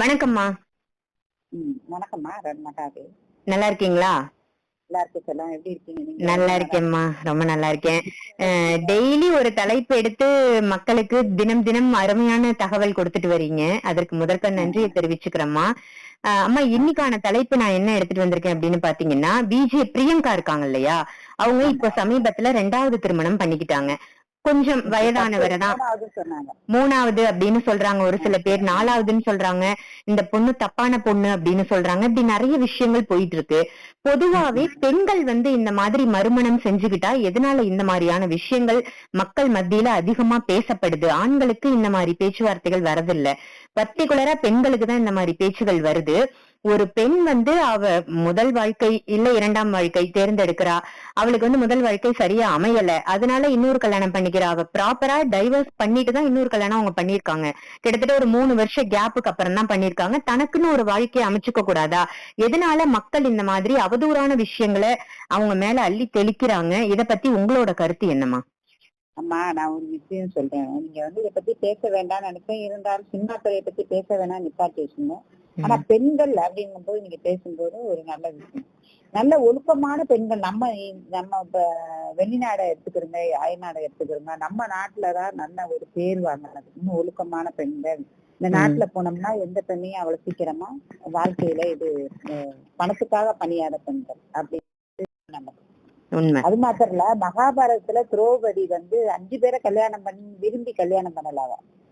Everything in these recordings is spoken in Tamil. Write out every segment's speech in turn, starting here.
வணக்கம்மா. வணக்கம்மா ரத்னகாவே நல்லா இருக்கீங்களா? நல்லா இருக்கேன்மா ரொம்ப நல்லா இருக்கேன். டெய்லி ஒரு தலைப்பு எடுத்து மக்களுக்கு தினம் தினம் அருமையான தகவல் கொடுத்துட்டு வரீங்க. அதற்கு முதற்க நன்றியை தெரிவிச்சுக்கிறேம்மா. அம்மா இன்னைக்கான தலைப்பு நான் என்ன எடுத்துட்டு வந்திருக்கேன் அப்படின்னு பாத்தீங்கன்னா பிஜே பிரியங்கா இருக்காங்க இல்லையா? அவங்க இப்ப சமீபத்துல ரெண்டாவது திருமணம் பண்ணிக்கிட்டாங்க. கொஞ்சம் வயதானவரை தான் மூணாவது அப்படின்னு சொல்றாங்க. ஒரு சில பேர் நாலாவதுன்னு சொல்றாங்க. இந்த பொண்ணு தப்பான பொண்ணு அப்படின்னு சொல்றாங்க. இப்படி நிறைய விஷயங்கள் போயிட்டு இருக்கு பொதுவாவே பெண்கள் வந்து இந்த மாதிரி மறுமணம் செஞ்சுக்கிட்டா எதனால இந்த மாதிரியான விஷயங்கள் மக்கள் மத்தியில அதிகமா பேசப்படுது? ஆண்களுக்கு இந்த மாதிரி பேச்சுவார்த்தைகள் வரதில்ல. பர்டிகுலரா பெண்களுக்கு தான் இந்த மாதிரி பேச்சுகள் வருது. ஒரு பெண் வந்து அவ முதல் வாழ்க்கை இல்ல இரண்டாம் வாழ்க்கை தேர்ந்தெடுக்கிறா. அவளுக்கு வந்து முதல் வாழ்க்கை சரியா அமையல. அதனால இன்னொரு கல்யாணம் பண்ணிக்கிறா. அவ ப்ராப்பரா டைவர்ஸ் பண்ணிட்டு தான் இன்னொரு கல்யாணம் அவங்க பண்ணிருக்காங்க கிட்டத்தட்ட ஒரு மூணு வருஷ கேப்புக்கு அப்புறம் தான் பண்ணிருக்காங்க தனக்குன்னு ஒரு வாழ்க்கையை அமைச்சுக்க கூடாதா? எதனால மக்கள் இந்த மாதிரி அவதூறான விஷயங்களை அவங்க மேல அள்ளி தெளிக்கிறாங்க? இத பத்தி உங்களோட கருத்து என்னமா அம்மா நான் ஒரு விஷயம் சொல்றேன். நீங்க வந்து இதை பத்தி பேச வேண்டாம்னு நினைச்சேன். இருந்தாலும் சினிமா துறையை பத்தி பேச வேணாம் நிப்பாட்டி வச்சுங்க ஆனா பெண்கள் அப்படிங்கும் போது நீங்க பேசும்போது ஒரு நல்ல விஷயம். நல்ல ஒழுக்கமான பெண்கள் நம்ம நம்ம இப்ப வெளிநாடை எடுத்துக்கிறோங்க அயல்நாடை எடுத்துக்கிறோங்க நம்ம நாட்டுலதான் நல்ல ஒரு பேர் வாங்கினது இன்னும் ஒழுக்கமான பெண்கள். இந்த நாட்டுல போனோம்னா எந்த பெண்ணையும் அவ்வளவு சீக்கிரமா வாழ்க்கையில இது பணத்துக்காக பணியாத பெண்கள் அப்படி நமக்கு. உண்மை. அது மாத்திரம் இல்ல மகாபாரதத்துல திரௌபதி வந்து அஞ்சு பேரை கல்யாணம் பண்ணி விரும்பி கல்யாணம் பண்ணல அவ உம் அவ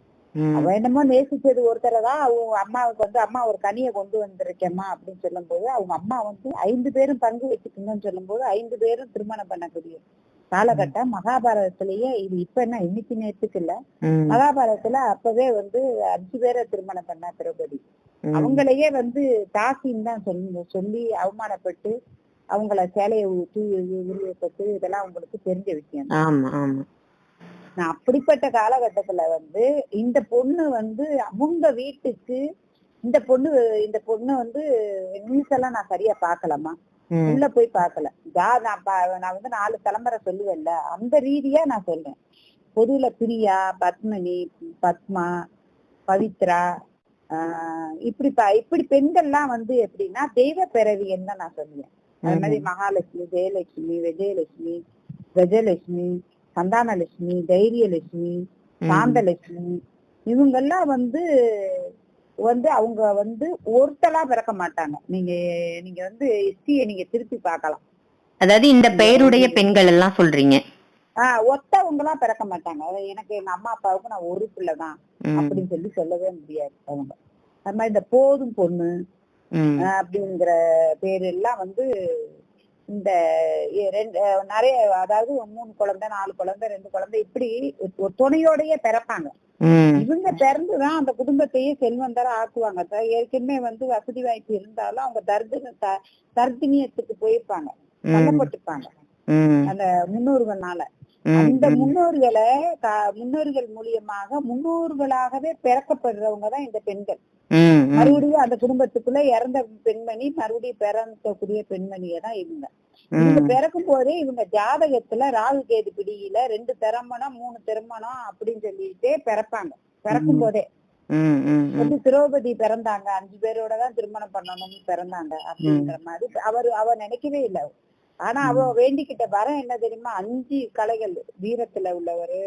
என்னமோ நேசிச்சது ஒருத்தரை தான். அவங்க அம்மாவுக்கு வந்து அம்மா ஒரு கனியை கொண்டு வந்திருக்கேம்மா அப்படின்னு சொல்லும் போது அவங்க அம்மா வந்து ஐந்து பேரும் பங்கு வச்சுக்கணும்னு சொல்லும் போது ஐந்து பேரும் திருமணம் பண்ணக்கூடிய காலகட்டம் மகாபாரதத்திலேயே இது இப்ப என்ன இன்னைக்கு நேற்றுக்கு இல்ல. மகாபாரதத்துல அப்பவே வந்து அஞ்சு பேரை திருமணம் பண்ணா திரௌபதி. அவங்களையே வந்து தாசின்னு தான் சொல்லி சொல்லி அவமானப்பட்டு அவங்கள சேலையை ஊற்றி உருவப்பட்டு இதெல்லாம் அவங்களுக்கு தெரிஞ்ச விஷயம் ஆமா. நான் அப்படிப்பட்ட காலகட்டத்துல வந்து இந்த பொண்ணு வந்து அவங்க வீட்டுக்கு இந்த பொண்ணு இந்த பொண்ணு வந்து நியூஸ் எல்லாம் நான் சரியா பாக்கலமா உள்ள போய் பார்க்கல. ஜா நான் வந்து நாலு தலைமுறை சொல்லுவேன்ல. அந்த ரீதியா நான் சொல்றேன். பொதுவுல பிரியா பத்மினி பத்மா பவித்ரா இப்படி இப்படி பெண்கள்லாம் வந்து எப்படின்னா தெய்வ பிறவின்னு தான் நான் சொல்லுவேன். அது மாதிரி மகாலட்சுமி ஜெயலட்சுமி விஜயலட்சுமி கஜலட்சுமி சந்தானலட்சுமி தைரியலட்சுமி சாந்தலட்சுமி இவங்கெல்லாம் வந்து வந்து அவங்க வந்து ஒருத்தலா பிறக்க மாட்டாங்க. நீங்க நீங்க வந்து ஹிஸ்டரிய நீங்க திருப்பி பார்க்கலாம். அதாவது இந்த பெயருடைய பெண்கள் எல்லாம் சொல்றீங்க. ஆஹ் ஒத்தவங்களா பிறக்க மாட்டாங்க. எனக்கு எங்க அம்மா அப்பாவுக்கு நான் ஒரு பிள்ளைதான் அப்படின்னு சொல்லி சொல்லவே முடியாது அவங்க. அது மாதிரி இந்த போதும் பொண்ணு அப்படிங்கிற பேர் எல்லாம் வந்து இந்த ரெண்டு நிறைய அதாவது மூணு குழந்தை நாலு குழந்தை ரெண்டு குழந்தை இப்படி ஒரு துணையோடயே பிறப்பாங்க. இவங்க பிறந்துதான் அந்த குடும்பத்தையே செல்வந்தர ஆக்குவாங்க. ஏற்கனவே வந்து வசதி வாய்ப்பு இருந்தாலும் அவங்க தர்தின த- தர்தினியத்துக்கு போயிருப்பாங்க. தள்ளப்பட்டிருப்பாங்க அந்த முன்னோர்கள்னால. அந்த முன்னோர்களை முன்னோர்கள் மூலியமாக முன்னோர்களாகவே பிறக்கப்படுறவங்க தான் இந்த பெண்கள். மறுபடியும் அந்த குடும்பத்துக்குள்ள இறந்த பெண்மணி மறுபடியும் பிறக்கக்கூடிய பெண்மணியை தான் இவங்க. இவங்க பிறக்கும் போதே இவங்க ஜாதகத்துல ராகு கேது பிடியில ரெண்டு திருமணம் மூணு திருமணம் அப்படின்னு சொல்லிட்டே பிறப்பாங்க. பிறக்கும் போதே வந்து திரௌபதி பிறந்தாங்க. அஞ்சு பேரோட தான் திருமணம் பண்ணணும்னு பிறந்தாங்க அப்படிங்கிற மாதிரி. அவர் அவ நினைக்கவே இல்லை. ஆனா அவ வேண்டிக்கிட்ட வரம் என்ன தெரியுமா? அஞ்சு கலைகள். வீரத்துல உள்ளவரு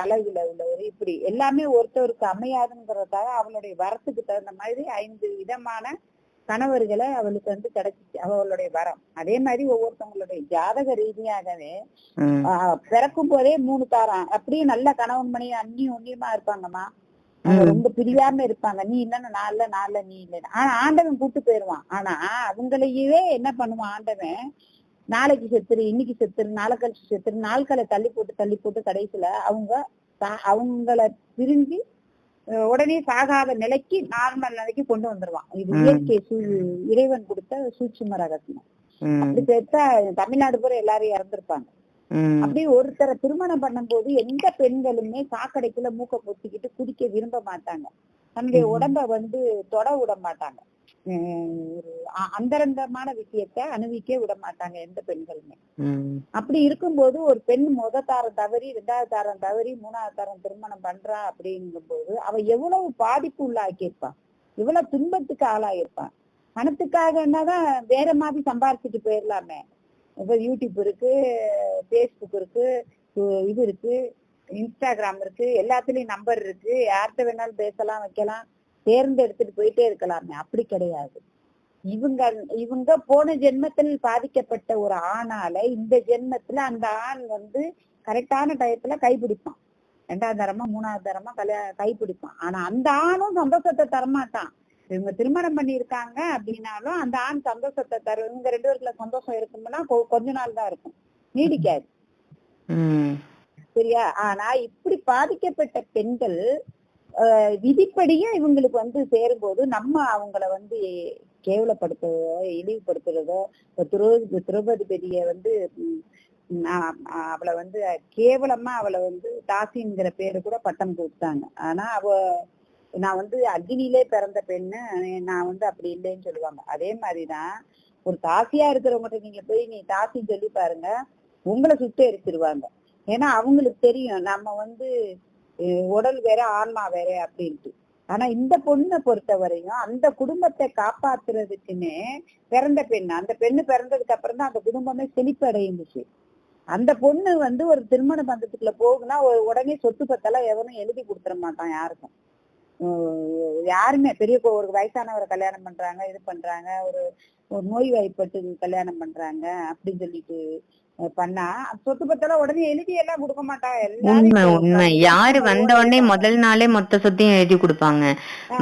அழகுல உள்ளவர் இப்படி. எல்லாமே ஒருத்தருக்கு அமையாதுங்கிறதுக்காக அவளுடைய வரத்துக்கு தகுந்த மாதிரி ஐந்து விதமான கணவர்களை அவளுக்கு வந்து கிடைச்சிச்சு அவளுடைய வரம். அதே மாதிரி ஒவ்வொருத்தவங்களுடைய ஜாதக ரீதியாகவே பிறக்கும் போதே மூணு தாரம் அப்படியே நல்ல கணவன் மணி அந்நியும் ஒன்னியமா இருப்பாங்கம்மா. ரொம்ப பிரியாம இருப்பாங்க. நீ இல்லைன்னா நான் இல்ல நான் இல்ல நீ இல்லைன்னு. ஆனா ஆண்டவன் கூட்டு போயிருவான். ஆனா அவங்களையே என்ன பண்ணுவான் ஆண்டவன்? நாளைக்கு செத்துரு இன்னைக்கு செத்துரு நாளை கழிச்சு செத்துரு நாட்களை தள்ளி போட்டு தள்ளி போட்டு கடைசியில அவங்க அவங்கள பிரிஞ்சு உடனே சாகாத நிலைக்கு நார்மல் நிலைக்கு கொண்டு வந்துருவான் இது. இயற்கை இறைவன் கொடுத்த சூட்சும ரகசியம். அப்படி சேர்த்தா தமிழ்நாடு பூரா எல்லாரும் இறந்திருப்பாங்க. உம் அப்படி ஒருத்தரை திருமணம் பண்ணும்போது எந்த பெண்களுமே சாக்கடைக்குள்ள மூக்க பொத்திக்கிட்டு குடிக்க விரும்ப மாட்டாங்க. தன்னுடைய. உடம்ப வந்து தொட விட மாட்டாங்க. உம் ஒரு அ- அந்தரங்கமான விஷயத்த அணுவிக்க விட மாட்டாங்க எந்த பெண்களுமே. அப்படி இருக்கும்போது ஒரு பெண் முத தாரம் தவறி ரெண்டாவது தாரம் தவறி மூணாவது தாரம் திருமணம் பண்றா அப்படிங்கும்போது அவ எவ்வளவு பாதிப்பு உள்ளாக்கியிருப்பா. இவ்வளவு துன்பத்துக்கு ஆளாயிருப்பான் பணத்துக்காகனாதான் வேற மாதிரி சம்பாரிச்சுட்டு போயிடலாமே இப்ப யூடியூப் இருக்கு பேஸ்புக் இருக்கு இது இருக்கு இன்ஸ்டாகிராம் இருக்கு எல்லாத்துலயும் நம்பர் இருக்கு. யார்கிட்ட வேணாலும் பேசலாம் வைக்கலாம். தேர்ந்தெடுத்துட்டு போயிட்டே இருக்கலாமே. அப்படி கிடையாது. இவங்க இவங்க போன ஜென்மத்தில் பாதிக்கப்பட்ட ஒரு ஆணால இந்த ஜென்மத்துல அந்த ஆண் வந்து கரெக்டான டயத்துல கைப்பிடிப்பான். ரெண்டாவது தரமா மூணாவது தரமா கல்யாண கைப்பிடிப்பான். ஆனா அந்த ஆணும் சந்தோஷத்தை தரமாட்டான். இவங்க திருமணம் பண்ணியிருக்காங்க அப்படின்னாலும் அந்த ஆண் சந்தோஷத்தை தர இவங்க ரெண்டு பேருக்குள்ள சந்தோஷம் இருக்கும்னா கொஞ்ச நாள் தான் இருக்கும். நீடிக்காது. சரியா? ஆனா இப்படி பாதிக்கப்பட்ட பெண்கள் விதிப்படியா இவங்களுக்கு வந்து சேரும்போது நம்ம அவங்கள வந்து கேவலப்படுத்துறதோ இழிவுபடுத்துறதோ இப்ப திரௌபதி பெரிய வந்து அவளை வந்து கேவலமா அவளை வந்து தாசிங்கிற பேரு கூட பட்டம் கொடுத்தாங்க. ஆனா அவ நான் வந்து அக்னியிலே பிறந்த பெண்ணு நான் வந்து அப்படி இல்லைன்னு சொல்லுவாங்க. அதே மாதிரிதான் ஒரு தாசியா இருக்கிறவங்ககிட்ட நீங்க போய் நீ தாசின்னு சொல்லி பாருங்க உங்களை சுட்டு எரிச்சிருவாங்க. ஏன்னா அவங்களுக்கு தெரியும் நம்ம வந்து உடல் வேற ஆன்மா வேற அப்படின்ட்டு. ஆனா இந்த பொண்ணை பொறுத்த வரையும் அந்த குடும்பத்தை காப்பாத்துறதுக்குன்னே பிறந்த பெண் அந்த பெண்ணு பிறந்ததுக்கு அப்புறம் தான் அந்த குடும்பமே செழிப்படைந்துச்சு. அந்த பொண்ணு வந்து ஒரு திருமண பந்தத்துக்குள்ள போகுனா உடனே சொத்து பத்தெல்லாம் எவனும் எழுதி கொடுத்துட மாட்டான் யாருக்கும். யாருமே பெரிய ஒரு வயசானவரை கல்யாணம் பண்றாங்க இது பண்றாங்க ஒரு ஒரு நோய் வாய்ப்பட்டு கல்யாணம் பண்றாங்க அப்படின்னு சொல்லிட்டு பண்ணா. சொத்து பத்தெல்லாம் உடனே எழுதி எல்லாம் கொடுக்க மாட்டாங்க உண்மை உண்மை. யாரு வந்த உடனே முதல் நாளே மொத்த சொத்தையும் எழுதி கொடுப்பாங்க.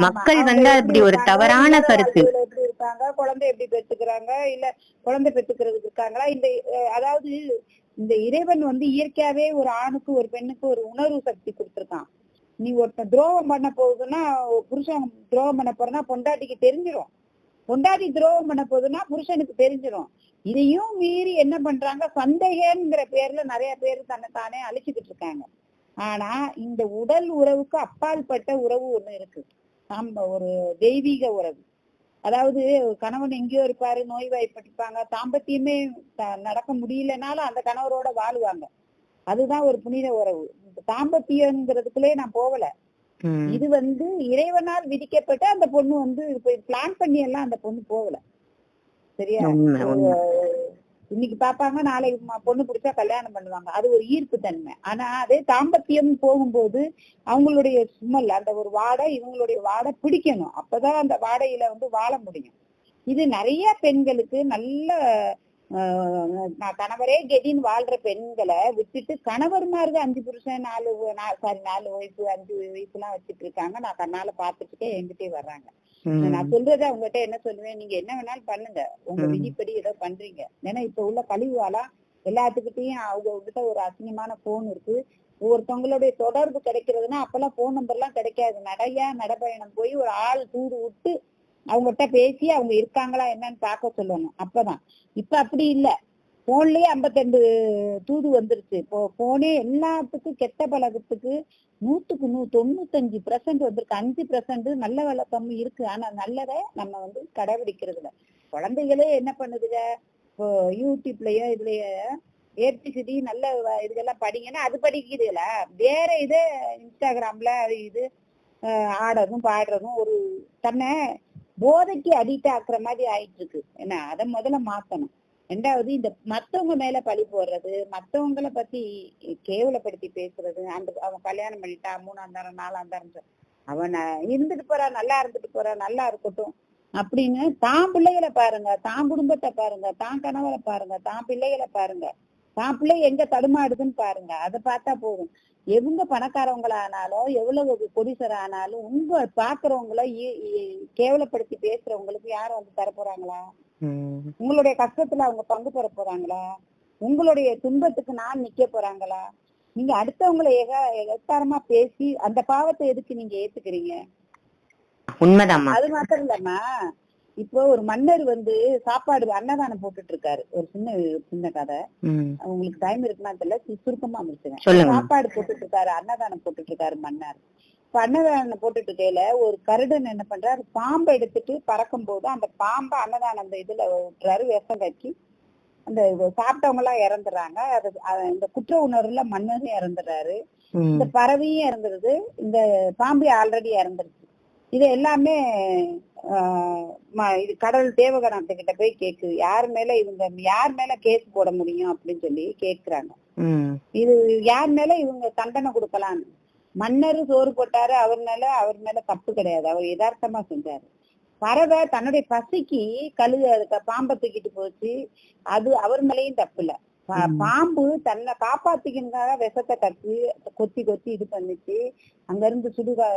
மக்கள் வந்து அப்படி ஒரு தவறான கருத்து. எப்படி இருக்காங்க? குழந்தை எப்படி பெற்றுக்கிறாங்க? இல்ல குழந்தை பெற்றுக்கிறதுக்கு இருக்காங்களா? இந்த அதாவது இந்த இறைவன் வந்து இயற்கையாவே ஒரு ஆணுக்கு ஒரு பெண்ணுக்கு ஒரு உணர்வு சக்தி கொடுத்திருக்கான். நீ ஒருத்தன் துரோகம் பண்ண போகுதுன்னா புருஷன் துரோகம் பண்ண போறனா பொண்டாட்டிக்கு தெரிஞ்சிரும். பொண்டாட்டி துரோகம் பண்ண போதுன்னா புருஷனுக்கு தெரிஞ்சிடும் இதையும் மீறி என்ன பண்றாங்க? சந்தேகங்கிற பேர்ல நிறைய பேர் தன்னை தானே அழிச்சுக்கிட்டு இருக்காங்க. ஆனா இந்த உடல் உறவுக்கு அப்பாற்பட்ட உறவு ஒண்ணு இருக்கு. நம்ம ஒரு தெய்வீக உறவு. அதாவது கணவன் எங்கேயோ இருப்பாரு நோய் வாய்ப்பட்டிருப்பாங்க தாம்பத்தியமே நடக்க முடியலனாலும் அந்த கணவரோட வாழுவாங்க. அதுதான் ஒரு புனித உறவு. தாம்பத்தியங்கிறதுக்குள்ளே நான் போகல. இது வந்து இறைவனால் விதிக்கப்பட்ட அந்த பொண்ணு வந்து பிளான் பண்ணி எல்லாம் அந்த பொண்ணு போகல. சரியா? இன்னைக்கு பாப்பாங்க நாளைக்கு பொண்ணு பிடிச்சா கல்யாணம் பண்ணுவாங்க. அது ஒரு ஈர்ப்பு தன்மை. ஆனா அதே தாம்பத்தியம் போகும்போது அவங்களுடைய சுமல் அந்த ஒரு வாடை இவங்களுடைய வாடை பிடிக்கணும். அப்பதான் அந்த வாடையில வந்து வாழ முடியும். இது நிறைய பெண்களுக்கு நல்ல கணவரே கெதின்னு வாழ்ற பெண்களை விட்டுட்டு கணவர்மாருக்கு அஞ்சு புருஷன் நாலு சாரி நாலு ஒய்ஃபு அஞ்சு ஒய்ஃப் எல்லாம் வச்சுட்டு இருக்காங்க. நான் கண்ணால பாத்துட்டு என்கிட்டயே வர்றாங்க. நான் சொல்றது அவங்ககிட்ட என்ன சொல்லுவேன்? நீங்க என்ன வேணாலும் பண்ணுங்க. உங்க. விதிப்படி ஏதோ பண்றீங்க. ஏன்னா இப்ப உள்ள கழிவாலா எல்லாத்துக்கிட்டையும் அவங்க கிட்ட ஒரு அசிங்கமான போன் இருக்கு. ஒவ்வொருத்தவங்களுடைய தொடர்பு கிடைக்கிறதுனா அப்பெல்லாம் போன் நம்பர் எல்லாம் கிடைக்காது. நடையா நடைபயணம் போய் ஒரு ஆள் தூது விட்டு அவங்ககிட்ட பேசி அவங்க இருக்காங்களா என்னன்னு பார்க்க சொல்லணும். அப்பதான். இப்ப அப்படி இல்ல. போன்லயே ஐம்பத்தெண்டு தூது வந்துருச்சு. இப்போ போனே எல்லாத்துக்கும் கெட்ட பழக்கத்துக்கு நூத்துக்கு நூ தொண்ணூத்தஞ்சு பெர்சன்ட் வந்திருக்கு. அஞ்சு பெர்சன்ட் நல்ல வழக்கம் இருக்கு. ஆனா நல்லதை நம்ம வந்து கடைபிடிக்கிறது குழந்தைகளே என்ன பண்ணுதுங்க? இப்போ யூடியூப்லயோ இதுலயோ ஏபிசிடி நல்ல வ- இதுகெல்லாம் படிங்கன்னா அது படிக்குதுல. வேற இது இன்ஸ்டாகிராம்ல இது ஆடுறதும் பாடுறதும் ஒரு தன்னை போதைக்கு அடிக்ட் ஆக்குற மாதிரி ஆயிட்டு இருக்கு என்ன அதை முதல்ல மாத்தணும். ரெண்டாவது இந்த மத்தவங்க மேல பழி போடுறது மத்தவங்கள பத்தி கேவலப்படுத்தி பேசுறது அந்த அவன் கல்யாணம் பண்ணிட்டா மூணாம் தரம் நாலாம் தரம் அவன் இருந்துட்டு போறா நல்லா இருந்துட்டு போறா நல்லா இருக்கட்டும் அப்படின்னு தான் பிள்ளைகளை பாருங்க தான் குடும்பத்தை பாருங்க தான் கணவரை பாருங்க தான் பிள்ளைகளை பாருங்க. தான் பிள்ளை எங்க தடுமாடுதுன்னு பாருங்க. அதை பார்த்தா போதும். எவங்க பணக்காரவங்களானாலும் எவ்வளவு கொடிசர் ஆனாலும் உங்க பாக்குறவங்கள கேவலப்படுத்தி பேசுறவங்களுக்கு யாரும் வந்து தர போறாங்களா உங்களுடைய கஷ்டத்துல அவங்க பங்கு பெற போறாங்களா? உங்களுடைய துன்பத்துக்கு நான் நிக்க போறாங்களா? நீங்க அடுத்தவங்களை எக எகத்தாரமா பேசி அந்த பாவத்தை எதுக்கு நீங்க ஏத்துக்கிறீங்க? அது மாத்திரம் இல்லம்மா. இப்போ ஒரு மன்னர் வந்து சாப்பாடு அன்னதானம் போட்டுட்டு இருக்காரு ஒரு சின்ன சின்ன கதை. உங்களுக்கு டைம் இருக்குன்னா தெரியல? சுருக்கமா முடிச்சுங்க சாப்பாடு போட்டுட்டு இருக்காரு அன்னதானம் போட்டுட்டு இருக்காரு மன்னர். இப்ப அன்னதானம் போட்டுட்டு இருக்கையில ஒரு கருடன் என்ன பண்றாரு? பாம்பை எடுத்துட்டு பறக்கும் போது அந்த பாம்பை அன்னதானம் அந்த இதுல விட்டுறாரு விஷம் கக்கி அந்த சாப்பிட்டவங்க எல்லாம் இறந்துடுறாங்க. அது இந்த குற்ற உணர்வுல மன்னரும் இறந்துடுறாரு. உம் இந்த பறவையும் இறந்துருது. இந்த பாம்பு ஆல்ரெடி இறந்துருச்சு. இது எல்லாமே இது கடல் தேவகணத்துக்கிட்ட போய் கேக்குது யார் மேல இவங்க யார் மேல கேஸ் போட முடியும் அப்படின்னு சொல்லி கேக்குறாங்க. இது யார் மேல இவங்க தண்டனை கொடுக்கலான்னு மன்னர் சோறு போட்டாரு அவர் மேல அவர் மேல தப்பு கிடையாது. அவர் யதார்த்தமா செஞ்சாரு. பறவை தன்னுடைய பசிக்கு கழுகு அதுக்கு பாம்பை தூக்கிட்டு போச்சு. அது அவர் மேலயும் தப்பு இல்ல. பாம்பு தன்னை காப்பாத்திக்கிறதுக்காக விஷத்தை கட்டி கொத்தி கொத்தி இது பண்ணுச்சு. அங்க இருந்து சுடுகா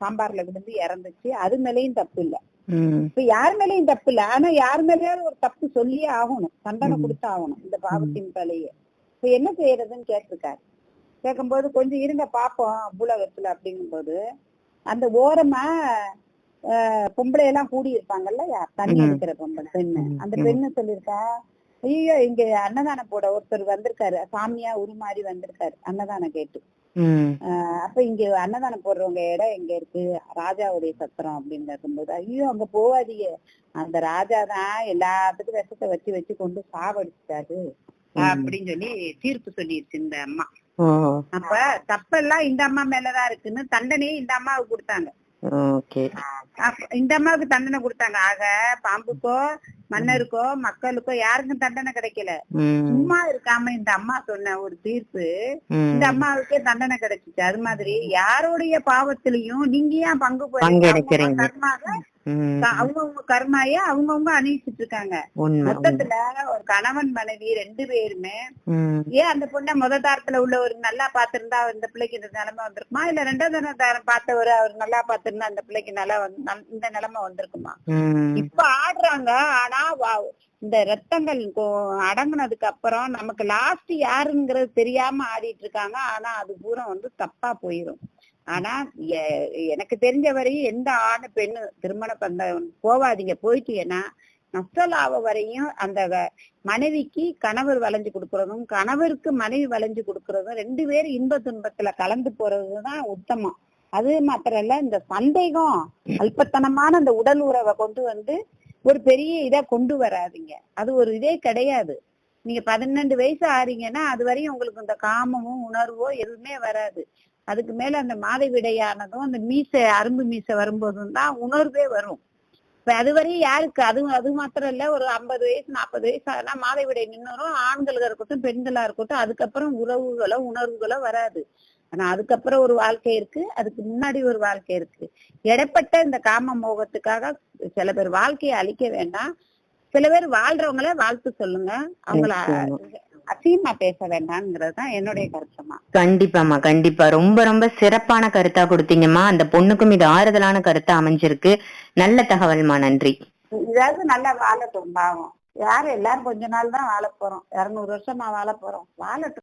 சாம்பார்ல விழுந்து இறந்துச்சு. அது மேலயும் தப்பு இல்ல. இப்ப யார் மேலயும் தப்பு இல்ல. ஆனா யார் மேலயாவது ஒரு தப்பு சொல்லியே ஆகணும். தண்டனை. கொடுத்து ஆகணும் இந்த பாவத்தின் தலையே இப்ப என்ன செய்யறதுன்னு கேட்டிருக்காரு. கேட்கும்போது கொஞ்சம் இருங்க பாப்போம் பூலகத்துல அப்படிங்கும்போது அந்த ஓரமா பொம்பளை எல்லாம் கூடி இருப்பாங்கல்ல தண்ணி. எடுக்கிற பொம்பளை பெண்ணு. அந்த. பெண்ணு சொல்லியிருக்கா ஐயோ இங்க அன்னதானம் போட ஒருத்தர் வந்திருக்காரு. சாமியா உருமாறி வந்திருக்காரு. அன்னதானம் கேட்டு. அப்ப இங்க அன்னதானம் போடுறவங்க இடம் எங்க இருக்கு? ராஜாவுடைய சத்திரம் அப்படின்னு இருக்கும்போது ஐயோ அங்க போகாதீங்க அந்த ராஜா தான் எல்லாத்துக்கும் விஷத்தை வச்சு வச்சு கொண்டு சாவடிச்சிட்டாரு. அப்படின்னு சொல்லி தீர்ப்பு சொல்லிருச்சு இந்த அம்மா. அப்ப தப்பெல்லாம் இந்த அம்மா மேலதான் இருக்குன்னு தண்டனையே இந்த அம்மாவுக்கு கொடுத்தாங்க. இந்த அம்மாவுக்கு தண்டனை கொடுத்தாங்க. ஆக பாம்புக்கோ மன்னருக்கோ மக்களுக்கோ யாருக்கும் தண்டனை கிடைக்கல. சும்மா இருக்காம இந்த அம்மா சொன்ன ஒரு தீர்ப்பு இந்த அம்மாவுக்கே தண்டனை கிடைச்சிச்சு. அது மாதிரி யாருடைய பாவத்திலையும் நீங்க ஏன் பங்கு ம். அவங்கவுங்க கர்மாய அவங்கவுங்க அணிவிச்சிட்டு இருக்காங்க மொத்தத்துல ஒரு கணவன் மனைவி ரெண்டு பேருமே ஏன் அந்த பொண்ணை முத தாரத்துல உள்ள ஒரு நல்லா பாத்திருந்தா இந்த பிள்ளைக்கு இந்த நிலைமை வந்திருக்குமா? இல்ல ரெண்டாவது தாரம் பார்த்தவர் அவர் நல்லா பாத்திருந்தா அந்த பிள்ளைக்கு நல்லா இந்த நிலைமை வந்திருக்குமா? இப்ப ஆடுறாங்க ஆனா இந்த ரத்தங்கள் அடங்கினதுக்கு அடங்குனதுக்கு அப்புறம் நமக்கு லாஸ்ட் யாருங்கிறது தெரியாம ஆடிட்டு இருக்காங்க. ஆனா அது பூரா வந்து தப்பா போயிரும். ஆனா எனக்கு தெரிஞ்ச வரையும் எந்த ஆணு பெண்ணு திருமண பந்தம் போவாதீங்க. போயிட்டீங்கன்னா நஷ்டலாப வரையும் அந்த மனைவிக்கு கணவர் வளைஞ்சு கொடுக்கறதும் கணவருக்கு மனைவி வளைஞ்சு கொடுக்கறதும் ரெண்டு பேரும் இன்ப துன்பத்துல கலந்து போறதுதான் உத்தமம். அது மாத்திரம் இல்ல இந்த சந்தேகம் அல்பத்தனமான அந்த உடல் உறவை கொண்டு வந்து ஒரு பெரிய இதா கொண்டு வராதீங்க. அது ஒரு இதே கிடையாது. நீங்க பதினெண்டு வயசு ஆறீங்கன்னா அது வரையும் உங்களுக்கு இந்த காமமும் உணர்வோ எதுவுமே வராது. அதுக்கு மேல அந்த மாதவிடையானதும் அந்த மீசை அரும்பு மீசை வரும்போதும் தான் உணர்வே வரும். இப்ப அது வரையும் யாருக்கு? அது அது மாத்திரம் இல்ல ஒரு ஐம்பது வயசு நாற்பது வயசு ஆனா மாதவிடை நின்னுரும் ஆண்களா இருக்கட்டும் பெண்களா இருக்கட்டும் அதுக்கப்புறம் உறவுகளோ உணர்வுகளோ வராது. ஆனா அதுக்கப்புறம் ஒரு வாழ்க்கை இருக்கு அதுக்கு முன்னாடி ஒரு வாழ்க்கை இருக்கு. இடைப்பட்ட இந்த காம மோகத்துக்காக சில பேர் வாழ்க்கையை அழிக்க வேண்டாம். சில பேர் வாழ்றவங்கள வாழ்த்து சொல்லுங்க. அவங்கள அசிங்கமா பேச வேண்டாம்ங்கிறது தான் என்னுடைய கருத்துமா? கண்டிப்பாம்மா கண்டிப்பா. ரொம்ப ரொம்ப சிறப்பான கருத்தா கொடுத்தீங்கம்மா. அந்த பொண்ணுக்கும் இது ஆறுதலான கருத்தா அமைஞ்சிருக்கு. நல்ல தகவல்மா நன்றி. இதாவது நல்லா வாழட்டும் பாவம். யாரு எல்லாரும் கொஞ்ச நாள் தான் வாழ போறோம். இருநூறு வருஷமா வாழ போறோம். வாழட்டும்.